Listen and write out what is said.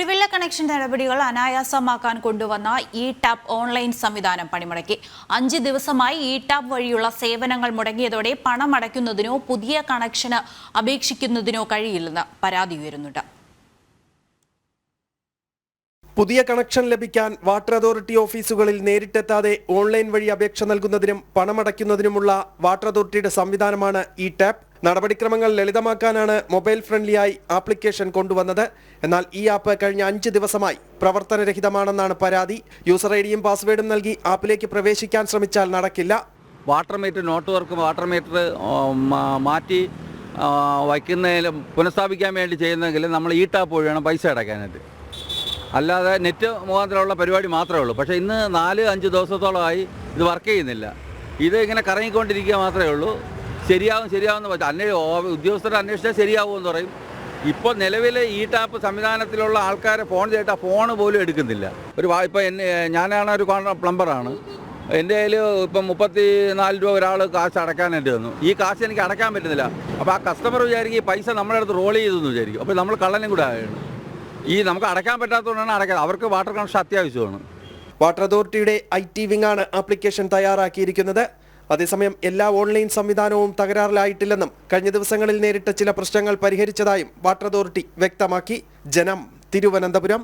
കുടിവെള്ള കണക്ഷൻ നടപടികൾ അനായാസമാക്കാൻ കൊണ്ടുവന്ന ഇ ടാപ്പ് ഓൺലൈൻ സംവിധാനം പണിമുടക്കി. അഞ്ച് ദിവസമായി ഇ ടാപ്പ് വഴിയുള്ള സേവനങ്ങൾ മുടങ്ങിയതോടെ പണം അടയ്ക്കുന്നതിനോ പുതിയ കണക്ഷന് അപേക്ഷിക്കുന്നതിനോ കഴിയില്ലെന്ന് പരാതി ഉയരുന്നുണ്ട്. പുതിയ കണക്ഷൻ ലഭിക്കാൻ വാട്ടർ അതോറിറ്റി ഓഫീസുകളിൽ നേരിട്ടെത്താതെ ഓൺലൈൻ വഴി അപേക്ഷ നൽകുന്നതിനും പണമടയ്ക്കുന്നതിനുമുള്ള വാട്ടർ അതോറിറ്റിയുടെ സംവിധാനമാണ് ഇ ടാപ്പ് നടപടിക്രമങ്ങൾ ലളിതമാക്കാനാണ് മൊബൈൽ ഫ്രണ്ട്ലിയായി ആപ്ലിക്കേഷൻ കൊണ്ടുവന്നത്. എന്നാൽ ഈ ആപ്പ് കഴിഞ്ഞ അഞ്ച് ദിവസമായി പ്രവർത്തനരഹിതമാണെന്നാണ് പരാതി. യൂസർ ഐ ഡിയും പാസ്വേഡും നൽകി ആപ്പിലേക്ക് പ്രവേശിക്കാൻ ശ്രമിച്ചാൽ നടക്കില്ല. Water meter not work water meter മാറ്റി വയ്ക്കുന്നതിലും പുനഃസ്ഥാപിക്കാൻ വേണ്ടി ചെയ്യുന്നെങ്കിൽ നമ്മൾ ഈ ടാപ്പ് വഴിയാണ് പൈസ അടയ്ക്കാനായിട്ട്. അല്ലാതെ നെറ്റ് മുഖാന്തരമുള്ള പരിപാടി മാത്രമേ ഉള്ളൂ. പക്ഷേ ഇന്ന് നാല് അഞ്ച് ദിവസത്തോളമായി ഇത് വർക്ക് ചെയ്യുന്നില്ല. ഇത് ഇങ്ങനെ കറങ്ങിക്കൊണ്ടിരിക്കുക മാത്രമേ ഉള്ളൂ. ശരിയാവും ശരിയാവുമെന്ന് വെച്ചാൽ അന്വേ ഉദ്യോഗസ്ഥർ അന്വേഷിച്ചാൽ ശരിയാവുമെന്ന് പറയും. ഇപ്പോൾ നിലവിൽ ഈ ടാപ്പ് സംവിധാനത്തിലുള്ള ആൾക്കാരെ ഫോൺ ചെയ്തിട്ട് ആ ഫോൺ പോലും എടുക്കുന്നില്ല. ഒരു ഇപ്പോൾ എന്നെ ഞാനാണ് ഒരു പ്ലംബറാണ്. എന്റെ കയ്യിൽ ഇപ്പം മുപ്പത്തി നാല് രൂപ ഒരാൾ കാശ് അടക്കാനായിട്ട് തന്നു ഈ കാശ് എനിക്ക് അടക്കാൻ പറ്റുന്നില്ല. അപ്പോൾ ആ കസ്റ്റമർ വിചാരിക്കും ഈ പൈസ നമ്മുടെ അടുത്ത് റോൾ ചെയ്തെന്ന് വിചാരിക്കും. അപ്പോൾ നമ്മൾ കള്ളനും കൂടെ ആയാണ് ഈ നമുക്ക് അടക്കാൻ പറ്റാത്തതുകൊണ്ടാണ് അടക്കാൻ അവർക്ക് വാട്ടർ കണക്ഷൻ അത്യാവശ്യമാണ്. വാട്ടർ അതോറിറ്റിയുടെ ഐ ടി വിംഗ് ആണ് ആപ്ലിക്കേഷൻ തയ്യാറാക്കിയിരിക്കുന്നത്. അതേസമയം എല്ലാ ഓൺലൈൻ സംവിധാനവും തകരാറിലായിട്ടില്ലെന്നും കഴിഞ്ഞ ദിവസങ്ങളിൽ നേരിട്ട ചില പ്രശ്നങ്ങൾ പരിഹരിച്ചതായും വാട്ടർ അതോറിറ്റി വ്യക്തമാക്കി. ജനം തിരുവനന്തപുരം.